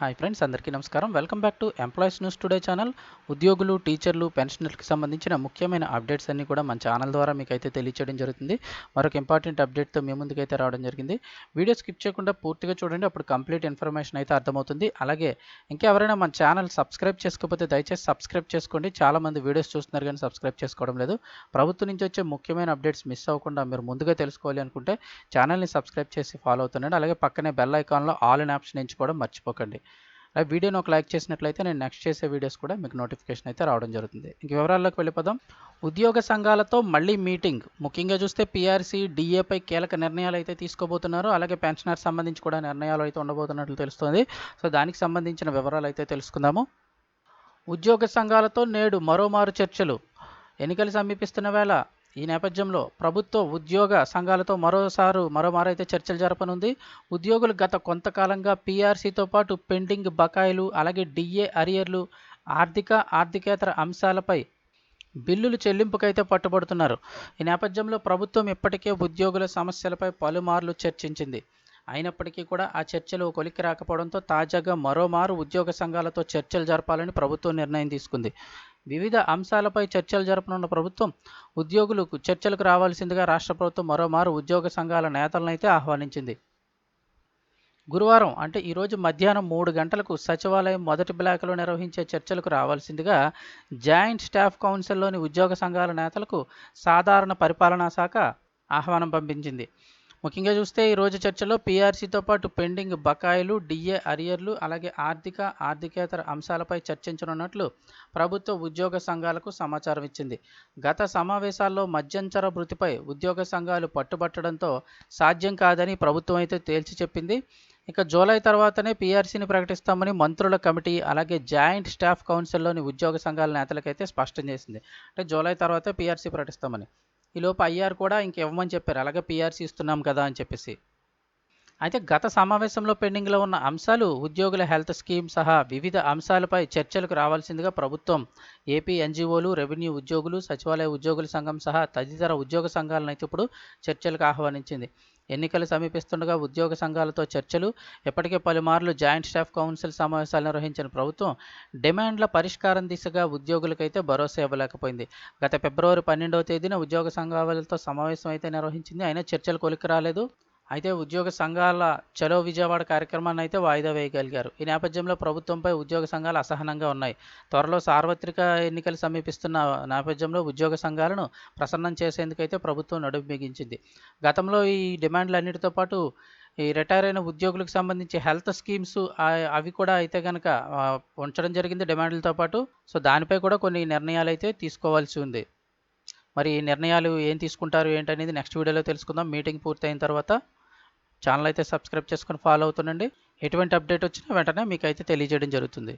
Hi friends అందరికీ నమస్కారం. Welcome back to employees news today channel. ఉద్యోగులు టీచర్లు పెన్షనర్లకు సంబంధించిన ముఖ్యమైన అప్డేట్స్ అన్నీ కూడా మన ఛానల్ ద్వారా మీకు అయితే తెలియచేయడం జరుగుతుంది. మరొక ఇంపార్టెంట్ అప్డేట్తో మీ ముందుకైతే రావడం జరిగింది. వీడియో స్కిప్ చేయకుండా పూర్తిగా చూడండి అప్పుడు కంప్లీట్ ఇన్ఫర్మేషన్ అయితే అర్థమవుతుంది. అలాగే ఇంకెవరైనా మన ఛానల్ సబ్స్క్రైబ్ చేసుకోకపోతే దయచేసి సబ్స్క్రైబ్ చేసుకోండి. చాలామంది వీడియోస్ చూస్తున్నారు కానీ సబ్స్క్రైబ్ చేసుకోవడం లేదు. ప్రభుత్వం నుంచి వచ్చే ముఖ్యమైన అప్డేట్స్ మిస్ అవ్వకుండా మీరు ముందుగా తెలుసుకోవాలి అనుకుంటే ఛానల్ని సబ్స్క్రైబ్ చేసి ఫాలో అవుతుండండి. అలాగే పక్కనే బెల్ ఐకాన్లో ఆల్ ఇన్ ఆప్షన్ ఎంచుకోవడం మర్చిపోకండి. ఆ వీడియోని ఒక లైక్ చేసినట్లయితే నేను నెక్స్ట్ చేసే వీడియోస్ కూడా మీకు నోటిఫికేషన్ అయితే రావడం జరుగుతుంది. ఇంక వివరాల్లోకి వెళ్ళిపోదాం. ఉద్యోగ సంఘాలతో మళ్ళీ మీటింగ్ ముఖ్యంగా చూస్తే పీఆర్సీ డిఏపై కీలక నిర్ణయాలు అయితే తీసుకోబోతున్నారు. అలాగే పెన్షనర్ సంబంధించి కూడా నిర్ణయాలు అయితే ఉండబోతున్నట్లు తెలుస్తుంది. సో దానికి సంబంధించిన వివరాలు అయితే తెలుసుకుందాము. ఉద్యోగ సంఘాలతో నేడు మరోమారు చర్చలు. ఎన్నికలు సమీపిస్తున్న వేళ ఈ నేపథ్యంలో ప్రభుత్వ ఉద్యోగ సంఘాలతో మరోసారి మరోమారు అయితే చర్చలు జరపనుంది. ఉద్యోగులు గత కొంతకాలంగా పీఆర్సీతో పాటు పెండింగ్ బకాయిలు అలాగే డిఏ అరియర్లు ఆర్థిక ఆర్థికేతర అంశాలపై బిల్లులు చెల్లింపుకైతే పట్టుబడుతున్నారు. ఈ నేపథ్యంలో ప్రభుత్వం ఇప్పటికే ఉద్యోగుల సమస్యలపై పలుమార్లు చర్చించింది. అయినప్పటికీ కూడా ఆ చర్చలు కొలిక్కి రాకపోవడంతో తాజాగా మరోమారు ఉద్యోగ సంఘాలతో చర్చలు జరపాలని ప్రభుత్వం నిర్ణయం తీసుకుంది. వివిధ అంశాలపై చర్చలు జరపనున్న ప్రభుత్వం ఉద్యోగులకు చర్చలకు రావాల్సిందిగా రాష్ట్ర ప్రభుత్వం మరోమారు ఉద్యోగ సంఘాల నేతలను అయితే ఆహ్వానించింది. గురువారం అంటే ఈరోజు మధ్యాహ్నం మూడు గంటలకు సచివాలయం మొదటి బ్లాక్లో నిర్వహించే చర్చలకు రావాల్సిందిగా జాయింట్ స్టాఫ్ కౌన్సిల్లోని ఉద్యోగ సంఘాల నేతలకు సాధారణ పరిపాలనా శాఖ ఆహ్వానం పంపించింది. ముఖ్యంగా చూస్తే ఈ రోజు చర్చలో పీఆర్సీతో పాటు పెండింగ్ బకాయిలు డిఏ అరియర్లు అలాగే ఆర్థిక ఆర్థికేతర అంశాలపై చర్చించనున్నట్లు ప్రభుత్వ ఉద్యోగ సంఘాలకు సమాచారం ఇచ్చింది. గత సమావేశాల్లో మధ్యంతర వృత్తిపై ఉద్యోగ సంఘాలు పట్టుబట్టడంతో సాధ్యం కాదని ప్రభుత్వం అయితే తేల్చి చెప్పింది. ఇక జూలై తర్వాతనే పీఆర్సీని ప్రకటిస్తామని మంత్రుల కమిటీ అలాగే జాయింట్ స్టాఫ్ కౌన్సిల్లోని ఉద్యోగ సంఘాల నేతలకైతే స్పష్టం చేసింది. అంటే జూలై తర్వాత పీఆర్సీ ప్రకటిస్తామని. ఈలోపు ఐఆర్ కూడా ఇంకివ్వమని చెప్పారు. అలాగే పీఆర్సీ ఇస్తున్నాం కదా అని చెప్పేసి. అయితే గత సమావేశంలో పెండింగ్లో ఉన్న అంశాలు ఉద్యోగుల హెల్త్ స్కీమ్ సహా వివిధ అంశాలపై చర్చలకు రావాల్సిందిగా ప్రభుత్వం ఏపీ ఎన్జీఓలు రెవెన్యూ ఉద్యోగులు సచివాలయ ఉద్యోగుల సంఘం సహా తదితర ఉద్యోగ సంఘాలను అయితే ఇప్పుడు చర్చలకు ఆహ్వానించింది. ఎన్నికలు సమీపిస్తుండగా ఉద్యోగ సంఘాలతో చర్చలు ఇప్పటికే పలుమార్లు జాయింట్ స్టాఫ్ కౌన్సిల్ సమావేశాలు నిర్వహించిన ప్రభుత్వం డిమాండ్ల పరిష్కారం దిశగా ఉద్యోగులకైతే భరోసా ఇవ్వలేకపోయింది. గత ఫిబ్రవరి పన్నెండవ తేదీన ఉద్యోగ సంఘాలతో సమావేశం అయితే నిర్వహించింది. అయినా చర్చలు కొలికి రాలేదు. అయితే ఉద్యోగ సంఘాల చలో విజయవాడ కార్యక్రమాన్ని అయితే వాయిదా వేయగలిగారు. ఈ నేపథ్యంలో ప్రభుత్వంపై ఉద్యోగ సంఘాలు అసహనంగా ఉన్నాయి. త్వరలో సార్వత్రిక ఎన్నికలు సమీపిస్తున్న నేపథ్యంలో ఉద్యోగ సంఘాలను ప్రసన్నం చేసేందుకైతే ప్రభుత్వం నడుము బిగించింది. గతంలో ఈ డిమాండ్లన్నిటితో పాటు ఈ రిటైర్ అయిన ఉద్యోగులకు సంబంధించి హెల్త్ స్కీమ్స్ అవి కూడా అయితే కనుక ఉంచడం జరిగింది డిమాండ్లతో పాటు. సో దానిపై కూడా కొన్ని నిర్ణయాలు అయితే తీసుకోవాల్సి ఉంది. మరి ఈ నిర్ణయాలు ఏం తీసుకుంటారు ఏంటనేది నెక్స్ట్ వీడియోలో తెలుసుకుందాం. మీటింగ్ పూర్తయిన తర్వాత ఛానల్ అయితే సబ్స్క్రైబ్ చేసుకొని ఫాలో అవుతుండండి. ఎటువంటి అప్డేట్ వచ్చినా వెంటనే మీకు అయితే తెలియజేయడం జరుగుతుంది.